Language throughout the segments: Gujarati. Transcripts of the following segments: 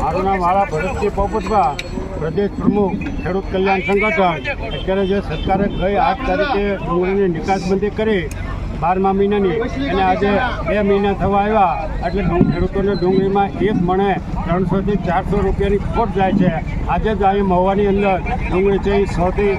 મારું નામ મારા ભરતસિંહ પોપટભા પ્રદેશ પ્રમુખ, ખેડૂત કલ્યાણ સંગઠન. અત્યારે જે સરકારે ગઈ આઠ તારીખે ડુંગળીની નિકાસબંધી કરી, બારમા મહિનાની, અને આજે બે મહિના થવા આવ્યા, એટલે ખેડૂતોને ડુંગળીમાં એક મણે ત્રણસોથી ચારસો રૂપિયાની ખોટ જાય છે. આજે જ અહીં મહુવાની અંદર ડુંગળી છે એ સોથી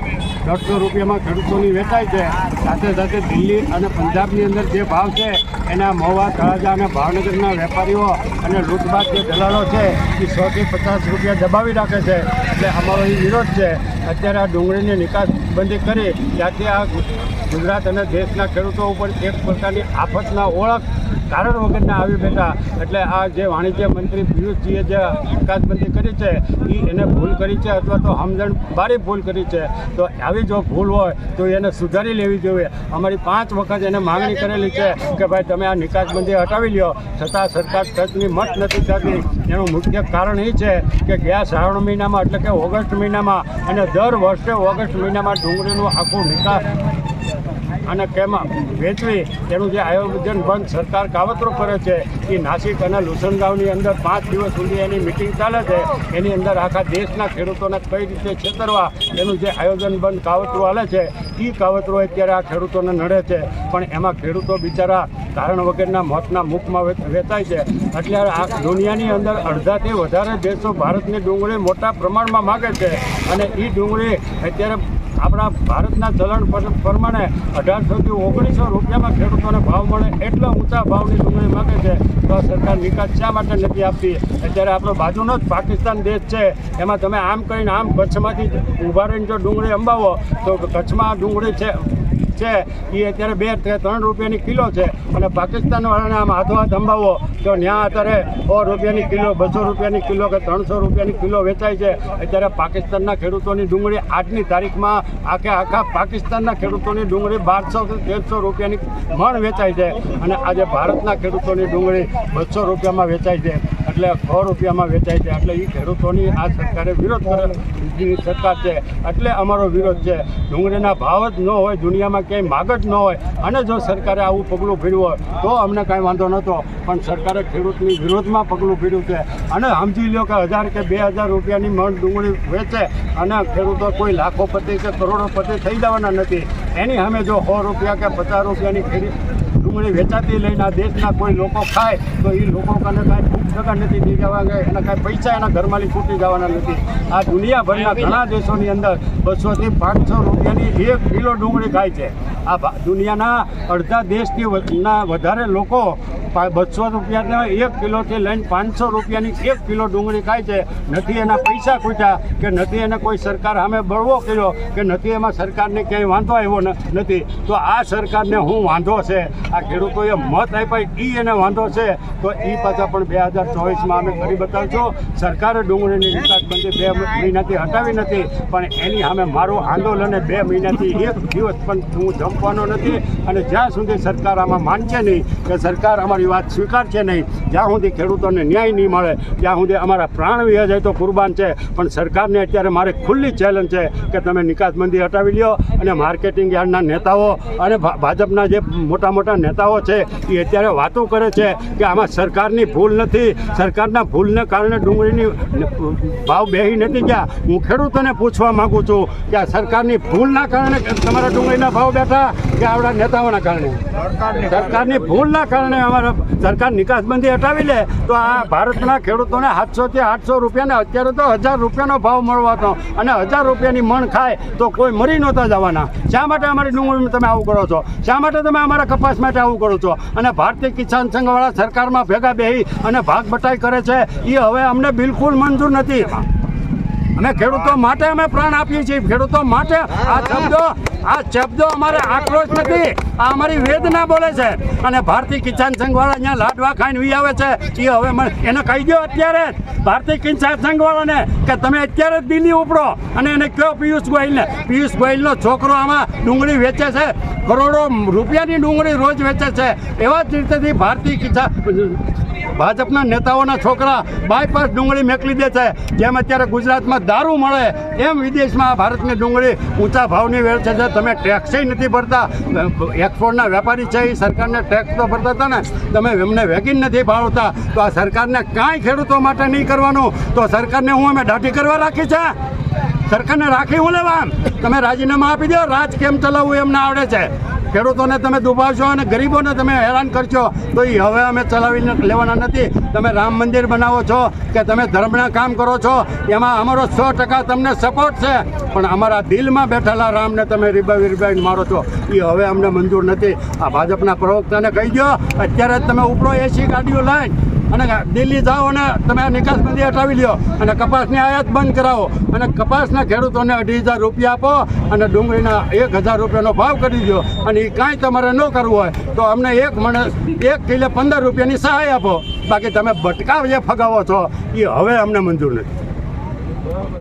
દોઢસો રૂપિયામાં ખેડૂતોની વેચાય છે. સાથે સાથે દિલ્હી અને પંજાબની અંદર જે ભાવ છે, એના મહુવા તળાજા અને ભાવનગરના વેપારીઓ અને લૂંટબાદ જે દલાલો છે, એ સોથી પચાસ રૂપિયા દબાવી રાખે છે. એટલે અમારો એ વિરોધ છે. અત્યારે આ ડુંગળીની નિકાસ બંધી કરી, ત્યાંથી આ ગુજરાત અને દેશના ખેડૂતો ઉપર એક પ્રકારની આફતના ઓળખ કારણ વગરના આવી બેઠા. એટલે આ જે વાણિજ્ય મંત્રી પિયુષજીએ જે નિકાસબંધી કરી છે એ એને ભૂલ કરી છે અથવા તો સમજણ બારી ભૂલ કરી છે. તો આવી જો ભૂલ હોય, તો એને સુધારી લેવી જોઈએ. અમારી પાંચ વખત એને માંગણી કરેલી છે કે ભાઈ તમે આ નિકાસબંધી હટાવી લ્યો. છતાં સરકાર ખર્ચની મત નથી થતી. એનું મુખ્ય કારણ એ છે કે ગયા શ્રાવણ મહિનામાં એટલે કે ઓગસ્ટ મહિનામાં અને દર વર્ષે ઓગસ્ટ મહિનામાં ડુંગળીનું આખું નિકાસ અને કેમાં વેચવી તેનું જે આયોજન બંધ સરકાર કાવતરો કરે છે, એ નાસિક અને લુસનગાંવની અંદર પાંચ દિવસ સુધી એની મિટિંગ ચાલે છે. એની અંદર આખા દેશના ખેડૂતોને કઈ રીતે છેતરવા એનું જે આયોજન બંધ કાવતરું હાલે છે, એ કાવતરો અત્યારે આ ખેડૂતોને નડે છે. પણ એમાં ખેડૂતો બિચારા કારણ વગરના મોતના મુખમાં વેચાય છે. એટલે આ દુનિયાની અંદર અડધાથી વધારે દેશો ભારતની ડુંગળી મોટા પ્રમાણમાં માગે છે. અને એ ડુંગળી અત્યારે આપણા ભારતના ચલણ પર- પ્રમાણે અઢારસોથી ઓગણીસો રૂપિયામાં ખેડૂતોને ભાવ મળે એટલા ઊંચા ભાવની ડુંગળી માગે છે. તો સરકાર નિકાસ શા માટે નથી આપતી? અત્યારે આપણો બાજુનો જ પાકિસ્તાન દેશ છે. એમાં તમે આમ કરીને આમ કચ્છમાંથી ઊભા રહીને જો ડુંગળી અંબાવો, તો કચ્છમાં ડુંગળી છે. છે. એ અત્યારે બે ત્રણ રૂપિયાની કિલો છે. અને પાકિસ્તાનવાળાને આમ હાથો હાથ અંબાવો, તો ત્યાં અત્યારે સો રૂપિયાની કિલો, બસો રૂપિયાની કિલો કે ત્રણસો રૂપિયાની કિલો વેચાય છે. અત્યારે પાકિસ્તાનના ખેડૂતોની ડુંગળી આજની તારીખમાં આખે આખા પાકિસ્તાનના ખેડૂતોની ડુંગળી બારસો થી તેરસો રૂપિયાની મણ વેચાય છે. અને આજે ભારતના ખેડૂતોની ડુંગળી બસો રૂપિયામાં વેચાય છે. એટલે સો રૂપિયામાં વેચાય છે. એટલે એ ખેડૂતોની આ સરકારે વિરોધ કરે સરકાર છે. એટલે અમારો વિરોધ છે. ડુંગળીના ભાવ જ ન હોય, દુનિયામાં ક્યાંય માગ જ ન હોય. અને જો સરકારે આવું પગલું ભર્યું હોય, તો અમને કાંઈ વાંધો નહોતો. પણ સરકારે ખેડૂતની વિરોધમાં પગલું ભર્યું છે. અને સમજી લો કે હજાર કે બે હજાર રૂપિયાની મણ ડુંગળી વેચે અને ખેડૂતો કોઈ લાખોપતિ કે કરોડોપતિ થઈ જવાના નથી. એની સામે જો સો રૂપિયા કે પચાસ રૂપિયાની ખેડી ડુંગળી વેચાતી લઈને આ દેશના કોઈ લોકો ખાય, તો એ લોકો કને કાંઈ ભૂખ ટકા નથી થઈ જવા એના કાંઈ પૈસા એના ઘરમાંથી છૂટી જવાના નથી. આ દુનિયાભરના ઘણા દેશોની અંદર બસોથી પાંચસો રૂપિયાની એક કિલો ડુંગળી ખાય છે. આ દુનિયાના અડધા દેશથી વધારે લોકો બસો રૂપિયાને એક કિલોથી લઈને પાંચસો રૂપિયાની એક કિલો ડુંગળી ખાય છે. નથી એના પૈસા ખૂટ્યા કે નથી એને કોઈ સરકાર સામે બળવો કર્યો કે નથી એમાં સરકારને ક્યાંય વાંધો આવ્યો નથી. તો આ સરકારને હું વાંધો છે? આ ખેડૂતોએ મત આપ્યા એ એને વાંધો છે? તો એ પાછા પણ બે હજાર ચોવીસમાં અમે કરી બતાવશું. સરકારે ડુંગળીની નિકાસબંધી બે મહિનાથી હટાવી નથી, પણ એની સામે મારું આંદોલન બે મહિનાથી એક દિવસ પણ હું જંપવાનો નથી અને જ્યાં સુધી સરકાર આમાં માનશે નહીં કે સરકાર અમારી વાત સ્વીકારશે નહીં, જ્યાં સુધી ખેડૂતોને ન્યાય નહીં મળે, ત્યાં સુધી અમારા પ્રાણ વિહે જાય તો કુરબાન છે. પણ સરકારને અત્યારે મારે ખુલ્લી ચેલેન્જ છે કે તમે નિકાસબંધી હટાવી લ્યો અને માર્કેટિંગ યાર્ડના નેતાઓ અને ભાજપના જે મોટા મોટા નેતાઓ છે, એ અત્યારે વાતો કરે છે કે આમાં સરકારની ભૂલ નથી. સરકારના ભૂલને કારણે ડુંગળીની ભાવ બેહી નથી ગયા. હું ખેડૂતોને પૂછવા માગું છું કે આ સરકારની ભૂલના કારણે તમારા ડુંગળીના ભાવ બેઠા કે આપણા નેતાઓના કારણે? સરકારની ભૂલના કારણે અમારા સરકાર નિકાસબંધી હટાવી લે તો આ ભારતના ખેડૂતોને સાતસોથી આઠસો રૂપિયાને અત્યારે તો હજાર રૂપિયાનો ભાવ મળવાતો અને હજાર રૂપિયાની મણ ખાય તો કોઈ મરી નહોતા જવાના. શા માટે અમારી ડુંગળીમાં તમે આવું કરો છો? શા માટે તમે અમારા કપાસ માટે આવું કરો છો? અને ભારતીય કિસાન સંઘવાળા સરકારમાં ભેગા બેહી અને ભાગ બટાઈ કરે છે. એ હવે અમને બિલકુલ મંજૂર નથી. અમે ખેડૂતો માટે અમે પ્રાણ આપીએ છીએ. ખેડૂતો માટે આ શબ્દો આ શબ્દો અમારે આક્રોશ નથી. આ અમારી વેદના બોલે છે. અને ભારતીય કિસાન સંઘવાળા અહીંયા લાડવા ખાઈને વી આવે છે. એ હવે એને કહી દો અત્યારે ભારતીય કિસાન સંઘવાળાને કે તમે અત્યારે જ દિલ્હી ઉપડો અને એને કહો પિયુષ ગોયલને પિયુષ ગોયલનો છોકરો આમાં ડુંગળી વેચે છે. કરોડો રૂપિયાની ડુંગળી રોજ વેચે છે. એવા જ રીતેથી ભારતીય કિસાન ભાજપના નેતાઓના છોકરા બાયપાસ ડુંગળી મેકલી દે છે. જેમ અત્યારે ગુજરાતમાં દારૂ મળે, એમ વિદેશમાં ભારતની ડુંગળી ઊંચા ભાવની વેચે છે. તમે ટેક્સય નથી ભરતા એક્સપોર્ટના વેપારી છે એ સરકારને ટેક્સ તો ભરતા હતા ને, તમે એમને વેગીન નથી ભાવતા તો આ સરકારને કાંઈ ખેડૂતો માટે નહીં કરવાનું. તો સરકારને હું અમે દાઢી કરવા રાખી છે? સરકારને રાખી હું લેવા? તમે રાજીનામા આપી દો. રાજ કેમ ચલાવવું એમને આવડે છે? ખેડૂતોને તમે દુભાવશો અને ગરીબોને તમે હેરાન કરશો, તો એ હવે અમે ચલાવીને લેવાના નથી. તમે રામ મંદિર બનાવો છો કે તમે ધર્મના કામ કરો છો, એમાં અમારો સો ટકા તમને સપોર્ટ છે. પણ અમારા દિલમાં બેઠેલા રામને તમે રીબાવી રીબાવીને મારો છો. એ હવે અમને મંજૂર નથી. આ ભાજપના પ્રવક્તાને કહી દો અત્યારે તમે ઉપરો એસી ગાડીઓ લઈને. અને દિલ્હી જાઓ અને તમે આ નિકાસબંધી હટાવી લ્યો. અને કપાસની આયાત બંધ કરાવો. અને કપાસના ખેડૂતોને અઢી હજાર રૂપિયા આપો અને ડુંગળીના એક હજાર રૂપિયાનો ભાવ કરી દો. અને એ કાંઈ તમારે ન કરવું હોય, તો અમને એક માણસ એક કિલો પંદર રૂપિયાની સહાય આપો. બાકી તમે બટકા જે ફગાવો છો એ હવે અમને મંજૂર નથી.